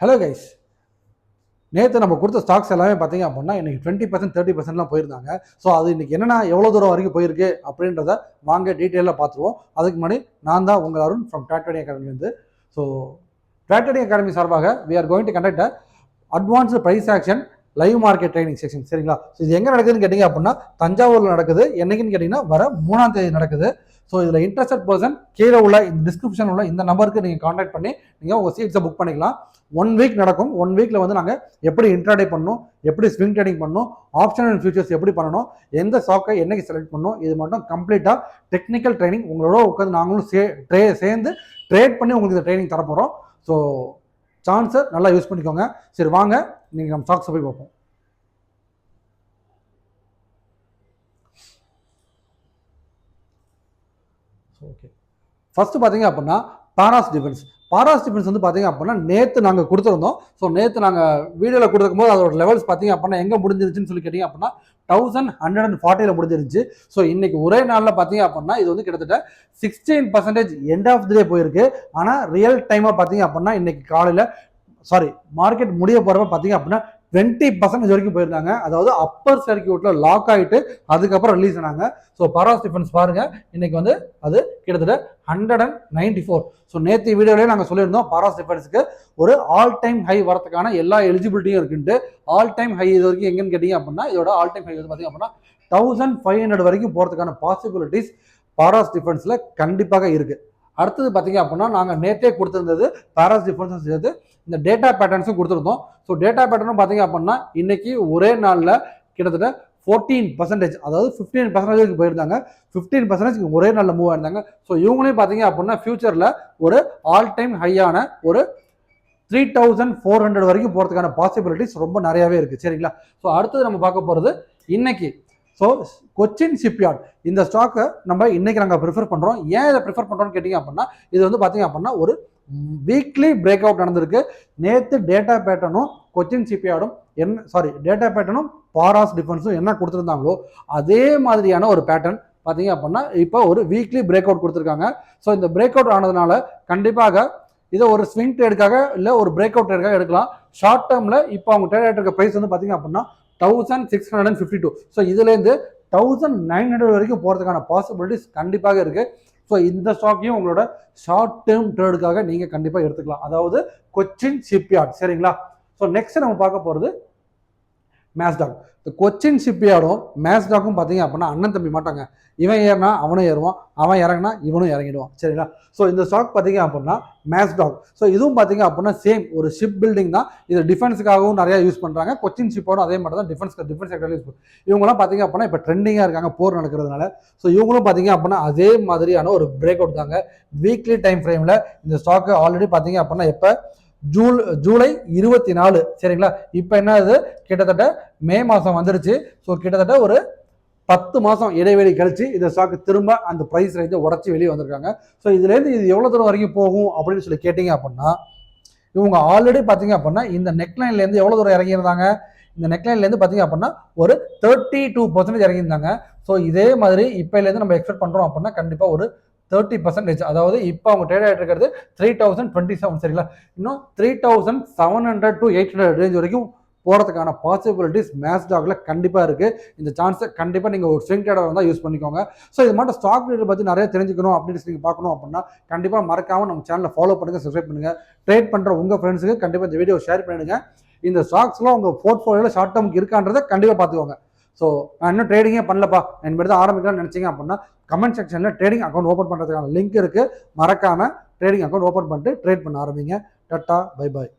Hello guys நேற்று நம்ம கொடுத்த ஸ்டாக்ஸ் எல்லாமே பார்த்தீங்க அப்படின்னா இன்றைக்கி டுவெண்ட்டி பர்சன்ட் தேர்ட்டி பர்சன்ட்லாம் போயிருந்தாங்க. ஸோ அது இன்னைக்கு என்னென்ன எவ்வளோ தூரம் வரைக்கும் போயிருக்கு அப்படின்றத வாங்க டீட்டெயிலாக பார்த்துருவோம். அதுக்கு முன்னாடி நான் தான் உங்கள் அருண் ஃப்ரம் ட்ராக்டடி அகாடமிலேருந்து ஸோ ட்ராக்டடி அகாடமி சார்பாக we are going to conduct advanced price action live market training section சரிங்களா? ஸோ இது எங்கே நடக்குதுன்னு கேட்டிங்க அப்படின்னா தஞ்சாவூரில் நடக்குது. என்னைக்குன்னு கேட்டிங்கன்னா வர மூணாம் தேதி நடக்குது. ஸோ இதில் இன்ட்ரெஸ்டட் பர்சன் கீழே உள்ள இந்த டிஸ்கிரிப்ஷன் உள்ள இந்த நம்பருக்கு நீங்கள் காண்டாக்ட் பண்ணி நீங்கள் உங்கள் சீட்ஸை புக் பண்ணிக்கலாம். ஒன் வீக் நடக்கும். ஒன் வீக்கில் வந்து நாங்கள் எப்படி இன்ட்ராடே பண்ணணும் எப்படி ஸ்விங் ட்ரேடிங் பண்ணணும் ஆப்ஷன் அண்ட் ஃபியூச்சர்ஸ் எப்படி பண்ணணும் எந்த ஸ்டாக்கை என்னைக்கு செலக்ட் பண்ணணும் இது மட்டும் கம்ப்ளீட்டாக டெக்னிக்கல் ட்ரைனிங் உங்களோட உட்காந்து நாங்களும் சே ட்ரே சேர்ந்து ட்ரேட் பண்ணி உங்களுக்கு இந்த ட்ரைனிங் தரப்போகிறோம் ஸோ சான்ஸை நல்லா யூஸ் பண்ணிக்கோங்க. சரி வாங்க. நீங்கள் நம்ம ஸ்டாக்ஸை போய் பார்ப்போம். ஓகே ஃபஸ்ட்டு பார்த்தீங்க அப்படின்னா பாராஸ் டிஃபென்ஸ் பாரா டிஃபென்ஸ் வந்து பார்த்தீங்க அப்படின்னா நேற்று நாங்கள் கொடுத்துருந்தோம். ஸோ நேற்று நாங்கள் வீடியோவில் கொடுத்துருக்கும் போது அதோட லெவல்ஸ் பார்த்தீங்க அப்படின்னா எங்கே முடிஞ்சிருச்சுன்னு சொல்லி கேட்டிங்க அப்படின்னா தௌசண்ட் ஹண்ட்ரட் அண்ட் ஃபார்ட்டியில் முடிஞ்சிருச்சு. ஸோ இன்னைக்கு ஒரே நாளில் பார்த்தீங்க அப்படின்னா இது வந்து கிட்டத்தட்ட sixteen percentage end of the day போயிருக்கு. ஆனால் ரியல் டைமாக பார்த்தீங்க அப்படின்னா இன்னைக்கு காலையில் சாரி மார்க்கெட் முடிய போகிறப்ப பார்த்தீங்க அப்படின்னா டுவெண்ட்டி பர்சன்டேஜ் வரைக்கும் போயிருந்தாங்க. அதாவது அப்பர் சர்க்கியூட்ல லாக் ஆகிட்டு அதுக்கப்புறம் ரிலீஸ் ஆனாங்க. ஸோ பராஸ் டிஃபென்ஸ் பாருங்க. இன்னைக்கு வந்து அது கிட்டத்தட்ட hundred and ninety four so நேற்று வீடியோலேயே நாங்கள் சொல்லியிருந்தோம் பாராஸ் டிஃபன்ஸுக்கு ஒரு ஆல் டைம் ஹை வரதுக்கான எல்லா எலிஜிபிலிட்டியும் இருக்குன்ட்டு. ஆல் டைம் ஹை இது வரைக்கும் எங்கன்னு கேட்டிங்க அப்படின்னா இதோட ஆல் டைம் ஹை வந்து பார்த்தீங்க அப்படின்னா தௌசண்ட் ஃபைவ் ஹண்ட்ரட் வரைக்கும் போகிறதுக்கான பாசிபிலிட்டிஸ் பாராஸ் டிஃபென்ஸில் கண்டிப்பாக இருக்குது அடுத்தது பார்த்தீங்க அப்படின்னா நாங்கள் நேற்றே கொடுத்துருந்தது பேரஸ் டிஃபரன்ஸும் சேர்த்து இந்த டேட்டா பேட்டர்ன்ஸும் கொடுத்துருந்தோம். ஸோ டேட்டா பேட்டர்னும் பார்த்தீங்க அப்படின்னா இன்னைக்கு ஒரே நாளில் கிட்டத்தட்ட ஃபோர்டீன் பர்சன்டேஜ் அதாவது ஃபிஃப்டீன் பர்சன்டேஜ் போயிருந்தாங்க. ஃபிஃப்டீன் பர்சன்டேஜ் ஒரே நாளில் மூவ் ஆயிருந்தாங்க. ஸோ இவங்களையும் பார்த்தீங்க அப்படின்னா ஃபியூச்சரில் ஒரு ஆல் டைம் ஹையான ஒரு த்ரீ தௌசண்ட் ஃபோர் ஹண்ட்ரட் வரைக்கும் போகிறதுக்கான பாசிபிலிட்டிஸ் ரொம்ப நிறையாவே இருக்குது சரிங்களா? ஸோ அடுத்தது நம்ம பார்க்க போகிறது இன்னைக்கு ஸோ கொச்சின் ஷிப்யார்ட் இந்த ஸ்டாக்கை நம்ம இன்னைக்கு நாங்கள் ப்ரிஃபர் பண்ணுறோம் ஏன் இதை ப்ரிஃபர் பண்ணுறோம்னு கேட்டிங்க அப்படின்னா இது வந்து பார்த்தீங்க அப்படின்னா ஒரு வீக்லி பிரேக் அவுட் நடந்திருக்கு நேற்று டேட்டா பேட்டர்னும் கொச்சின் ஷிப்யார்டும் என்ன சாரி டேட்டா பேட்டர்னும் பாராஸ் டிஃபென்ஸும் என்ன கொடுத்துருந்தாங்களோ அதே மாதிரியான ஒரு பேட்டர்ன் பார்த்தீங்க அப்படின்னா இப்போ ஒரு வீக்லி பிரேக் அவுட் கொடுத்துருக்காங்க. ஸோ இந்த பிரேக் அவுட் ஆனதுனால கண்டிப்பாக இதை ஒரு ஸ்விங் ட்ரேடுக்காக இல்லை ஒரு பிரேக் அவுட் ட்ரேடுக்காக எடுக்கலாம். ஷார்ட் டேர்மில் இப்போ அவங்க ட்ரேட் இருக்க ப்ரைஸ் வந்து பார்த்தீங்க அப்படின்னா thousand six hundred and fifty two so இதுலேருந்து தௌசண்ட் நைன் ஹண்ட்ரட் வரைக்கும் போகிறதுக்கான பாசிபிலிட்டிஸ் கண்டிப்பாக இருக்குது ஸோ இந்த ஸ்டாக்கையும் உங்களோட ஷார்ட் டேர்ம் ட்ரேடுக்காக நீங்கள் கண்டிப்பாக எடுத்துக்கலாம். அதாவது கொச்சின் ஷிப்யார்ட் சரிங்களா? ஸோ நெக்ஸ்ட் நம்ம பார்க்க போகிறது மேஸ்டாக் இந்த கொச்சின் ஷிப்யார்டும் மேஸ்டாக்கும் பார்த்தீங்க அப்படின்னா அண்ணன் தம்பி மாட்டாங்க. இவன் ஏறினா அவனும் ஏறுவான். அவன் இறங்கினா இவனும் இறங்கிடுவான். சரிங்களா? ஸோ இந்த ஸ்டாக் பார்த்தீங்க அப்படின்னா மேஸ்டாக் ஸோ இதுவும் பார்த்தீங்க அப்படின்னா சேம் ஒரு ஷிப் பில்டிங் தான். இது டிஃபென்ஸுக்காகவும் நிறையா யூஸ் பண்ணுறாங்க கொச்சின் ஷிப்போடும் அதே மாதிரி தான் டிஃபென்ஸ் டிஃபென்ஸ் செக்டரில் யூஸ் பண்ணுவோம் இவங்களாம் பார்த்தீங்க அப்படின்னா இப்போ ட்ரெண்டிங்காக இருக்காங்க போர் நடக்கிறதுனால. ஸோ இவங்களும் பார்த்தீங்க அப்படின்னா அதே மாதிரியான ஒரு பிரேக் அவுட் தாங்க. வீக்லி டைம் ஃப்ரேமில் இந்த ஸ்டாக்கு ஆல்ரெடி பார்த்தீங்க அப்படின்னா எப்போ? ஜூல் ஜூலை இருபத்தி நாலு சரிங்களா? இப்போ என்ன இது கிட்டத்தட்ட மே மாதம் வந்துருச்சு. ஸோ கிட்டத்தட்ட ஒரு பத்து மாதம் இடைவெளி கழிச்சு இந்த ஸ்டாக்கு திரும்ப அந்த ப்ரைஸ் ரேஞ்சை உடச்சி வெளியே வந்திருக்காங்க. ஸோ இதுலேருந்து இது எவ்வளோ தூரம் வரைக்கும் போகும் அப்படின்னு சொல்லி கேட்டிங்க அப்படின்னா இவங்க ஆல்ரெடி பார்த்தீங்க அப்படின்னா இந்த நெக்லைன்லேருந்து எவ்வளோ தூரம் இறங்கியிருந்தாங்க? இந்த நெக்லைன்லேருந்து பார்த்தீங்க அப்படின்னா ஒரு தேர்ட்டி டூ பர்சன்டேஜ் இறங்கியிருந்தாங்க. ஸோ இதே மாதிரி இப்போலேருந்து நம்ம எக்ஸ்பெக்ட் பண்ணுறோம் அப்படின்னா கண்டிப்பாக ஒரு தேர்ட்டி பர்சன்டேஜ் அதாவது இப்போ அவங்க ட்ரேட் ஆகிட்டு இருக்கிறது த்ரீ தௌசண்ட் டுவெண்ட்டி செவன் சரிங்களா? இன்னும் three thousand seven hundred to eight hundred range வரைக்கும் போகிறதுக்கான பாசிபிலிட்டிஸ் மேஸ்டாகில் கண்டிப்பாக இருக்குது இந்த சான்ஸை கண்டிப்பாக நீங்கள் ஒரு ஸ்விங் ட்ரேடர் வந்தால் யூஸ் பண்ணிக்கோங்க. ஸோ இது மட்டும் ஸ்டாக் ரேட்டை பற்றி நிறைய தெரிஞ்சுக்கணும் அப்படின்னு நீங்கள் பார்க்கணும் அப்படின்னா கண்டிப்பாக மறக்காமல் நம்ம சேனலை ஃபாலோ பண்ணுங்கள் சப்ஸ்கிரைப் பண்ணுங்கள் ட்ரேட் பண்ணுற உங்கள் ஃப்ரெண்ட்ஸுக்கு கண்டிப்பாக இந்த வீடியோ ஷேர் பண்ணிடுங்க. இந்த ஸ்டாக்ஸ்லாம் உங்கள் போர்ட்ஃபோலியோவில் ஷார்ட் டேர்முக்கு இருக்கான்றதை கண்டிப்பாக பார்த்துக்கோங்க. ஸோ நான் இன்னும் ட்ரேடிங்கே பண்ணலப்பா. என் தான் ஆரம்பிக்கலாம்னு நினச்சிங்க அப்படின்னா கமெண்ட் செக்ஷனில் ட்ரேடிங் அக்கௌண்ட் ஓப்பன் பண்ணுறதுக்கான லிங்க் இருக்குது மறக்காமல் ட்ரேடிங் அக்கௌண்ட் ஓப்பன் பண்ணிட்டு ட்ரேட் பண்ண ஆரம்பிங்க. Ta-ta bye bye